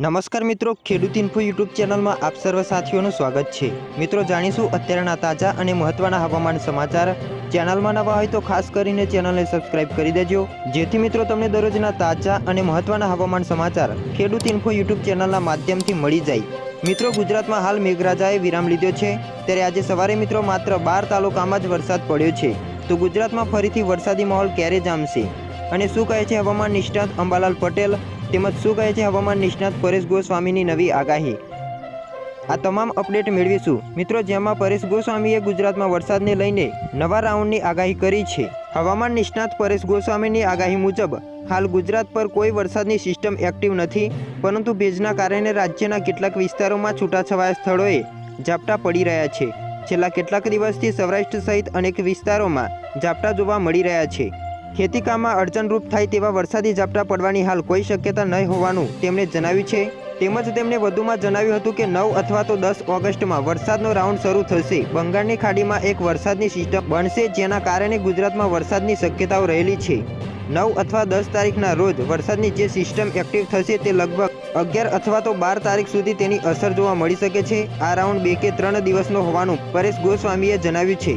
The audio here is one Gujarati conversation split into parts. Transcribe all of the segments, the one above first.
નમસ્કાર મિત્રો, ખેડૂત ઇન્ફો યુટ્યુબ ચેનલમાં આપ સર્વ સાથીઓનું સ્વાગત છે. મિત્રો, જાણીશું અત્યારના તાજા અને મહત્વના હવામાન સમાચાર. ચેનલમાં નવા હોય તો ખાસ કરીને ચેનલને સબસ્ક્રાઇબ કરી દેજો. જેથી મિત્રો, તમને દરરોજના તાજા અને મહત્વના હવામાન સમાચાર ખેડૂત ઇન્ફો યુટ્યુબ ચેનલના માધ્યમથી મળી જાય. મિત્રો, ગુજરાતમાં હાલ મેઘરાજાએ વિરામ લીધો છે. ત્યારે આજે સવારે મિત્રો માત્ર બાર તાલુકામાં જ વરસાદ પડ્યો છે. તો ગુજરાતમાં ફરીથી વરસાદી માહોલ ક્યારે જામશે? અને શું કહે છે હવામાન નિષ્ણાત અંબાલાલ પટેલ? તેમજ શું કહે છે હવામાન નિષ્ણાત પરેશ ગોસ્વામીની નવી આગાહી? આ તમામ અપડેટ મેળવીશું. મિત્રો, જેમાં પરેશ ગોસ્વામીએ ગુજરાતમાં વરસાદને લઈને નવા રાઉન્ડની આગાહી કરી છે. હવામાન નિષ્ણાત પરેશ ગોસ્વામીની આગાહી મુજબ, હાલ ગુજરાત પર કોઈ વરસાદની સિસ્ટમ એક્ટિવ નથી, પરંતુ ભેજના કારણે રાજ્યના કેટલાક વિસ્તારોમાં છૂટાછવાયા સ્થળોએ ઝાપટા પડી રહ્યા છે. છેલ્લા કેટલાક દિવસથી સૌરાષ્ટ્ર સહિત અનેક વિસ્તારોમાં ઝાપટા જોવા મળી રહ્યા છે. ખેતીકામમાં અડચણરૂપ થાય તેવા વરસાદી ઝાપટા પડવાની હાલ કોઈ શક્યતા નહીં હોવાનું તેમણે જણાવ્યું છે. તેમજ તેમણે વધુમાં જણાવ્યું હતું કે નવ અથવા તો દસ ઓગસ્ટમાં વરસાદનો રાઉન્ડ શરૂ થશે. બંગાળની ખાડીમાં એક વરસાદની સિસ્ટમ બનશે જેના કારણે ગુજરાતમાં વરસાદની શક્યતાઓ રહેલી છે. નવ અથવા દસ તારીખના રોજ વરસાદની જે સિસ્ટમ એક્ટિવ થશે તે લગભગ અગિયાર અથવા તો બાર તારીખ સુધી તેની અસર જોવા મળી શકે છે. આ રાઉન્ડ બે કે ત્રણ દિવસનો હોવાનું પરેશ ગોસ્વામીએ જણાવ્યું છે.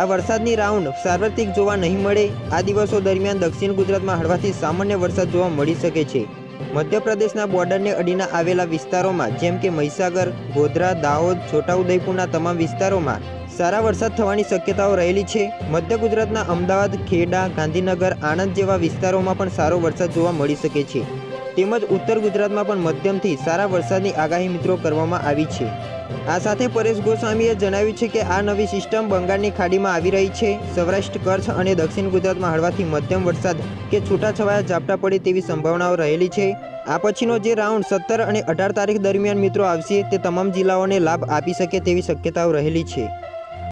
આ વરસાદની રાઉન્ડ સાર્વત્રિક જોવા નહીં મળે. આ દિવસો દરમિયાન દક્ષિણ ગુજરાતમાં હળવાથી સામાન્ય વરસાદ જોવા મળી શકે છે. મધ્યપ્રદેશના બોર્ડરને અડીને આવેલા વિસ્તારોમાં, જેમ કે મહીસાગર, ગોધરા, દાહોદ, છોટાઉદેપુરના તમામ વિસ્તારોમાં સારા વરસાદ થવાની શક્યતાઓ રહેલી છે. મધ્ય ગુજરાતના અમદાવાદ, ખેડા, ગાંધીનગર, આણંદ જેવા વિસ્તારોમાં પણ સારો વરસાદ જોવા મળી શકે છે. તેમજ ઉત્તર ગુજરાતમાં પણ મધ્યમથી સારા વરસાદની આગાહી મિત્રો કરવામાં આવી છે. આ સાથે પરેશ ગોસ્વામીએ જણાવ્યું છે કે આ નવી સિસ્ટમ બંગાળની ખાડીમાં આવી રહી છે. સૌરાષ્ટ્ર, કચ્છ અને દક્ષિણ ગુજરાતમાં હળવાથી મધ્યમ વરસાદ કે છૂટાછવાયા ઝાપટા પડે તેવી સંભાવનાઓ રહેલી છે. આ પછીનો જે રાઉન્ડ સત્તર અને અઢાર તારીખ દરમિયાન મિત્રો આવશે તે તમામ જિલ્લાઓને લાભ આપી શકે તેવી શક્યતાઓ રહેલી છે.